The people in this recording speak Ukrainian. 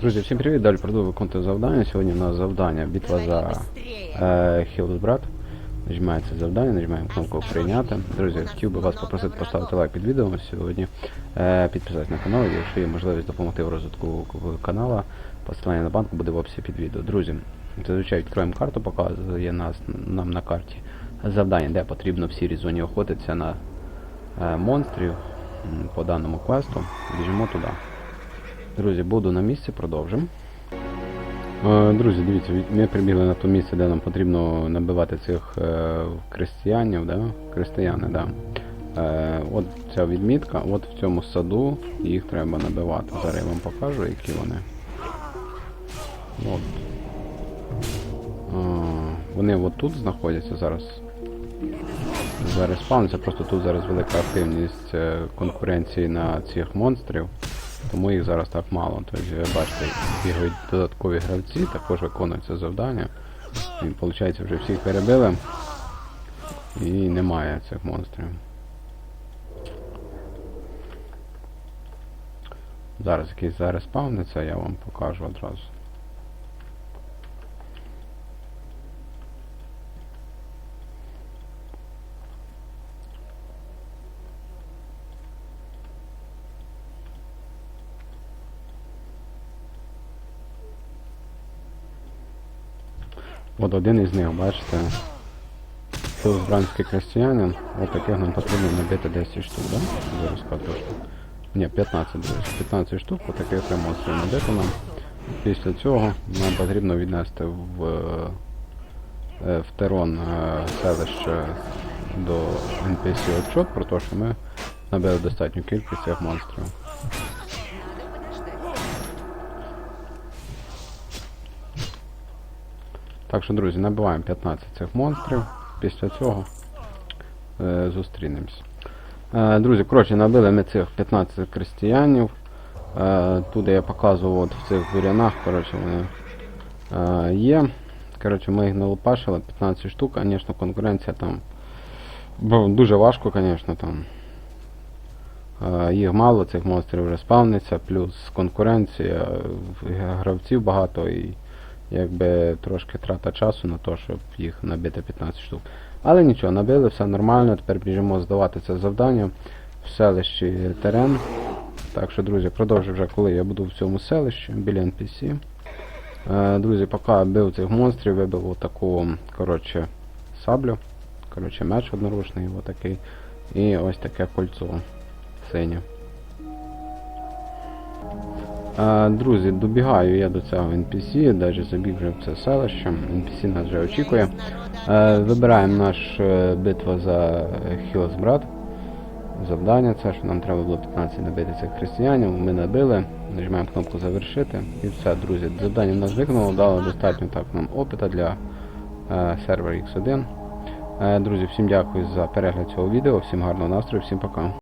Друзі, всім привіт! Далі продовжую виконувати завдання. Сьогодні у нас завдання битва за е, Хілсбрат. Нажимається завдання, нажимаємо кнопку прийняти. Друзі, хотів би вас попросити поставити лайк під відео сьогодні, е, підписатися на канал, якщо є можливість допомогти в розвитку канала, посилання на банк буде в описі під відео. Друзі, зазвичай відкроємо карту, показує нас нам на карті завдання, де потрібно в сірій зоні охотитися на е, монстрів по даному квесту. Біжимо туди. Друзі, буду на місці, продовжимо. Е, Друзі, дивіться, ми прибігли на те місце, де нам потрібно набивати цих е, крестьянів, да? Крестьяни, да. Е, от ця відмітка, от в цьому саду їх треба набивати. Зараз я вам покажу, які вони. От. Е, вони от тут знаходяться зараз. Зараз спавниться, просто тут зараз велика активність е, конкуренції на цих монстрів. Тому їх зараз так мало. Тобто, ви бачите, бігають додаткові гравці, також виконується завдання. І виходить, вже всіх перебили. І немає цих монстрів. Зараз якийсь зараз спавниться, я вам покажу одразу. От один із них, бачите. Філзбранський крестьянин. От таких нам потрібно набити 10 штук, да? Зараз штук. Ні, 15, друзі. 15 штук, от таких емоцій набити нам. Після цього нам потрібно віднести в, е, в Терон е, селище до NPC отчет про те, що ми набили достатню кількість цих монстрів. Так що, друзі, набиваємо 15 цих монстрів. Після цього е, зустрінемось. Е, друзі, коротше, набили ми цих 15 крестьянів. Е, тут я показував от в цих бурянах, коротше, вони е, є. Коротше, ми їх налопашили, 15 штук, звісно, конкуренція там. бо Дуже важко, звісно, там. Е, Їх мало, цих монстрів вже спавниться, плюс конкуренція, в- гравців багато і якби трошки трата часу на те, щоб їх набити 15 штук. Але нічого, набили, все нормально, тепер біжимо здавати це завдання в селищі Терен. Так що, друзі, продовжу вже коли я буду в цьому селищі біля NPC. Е, друзі, поки бив цих монстрів, вибив отаку, коротше, саблю. Коротше, меч одноручний, отакий. І ось таке кольцо синє. Е, Друзі, добігаю я до цього NPC, навіть забіг вже в це селище. NPC нас вже очікує. Е, Вибираємо наш е, битва за Хілсбрат. Завдання це, що нам треба було 15 набити цих християнів. Ми набили, нажимаємо кнопку завершити і все, друзі. Завдання в нас виконало, дало достатньо так нам опита для е, сервера X1. Е, друзі, всім дякую за перегляд цього відео, всім гарного настрою, всім пока.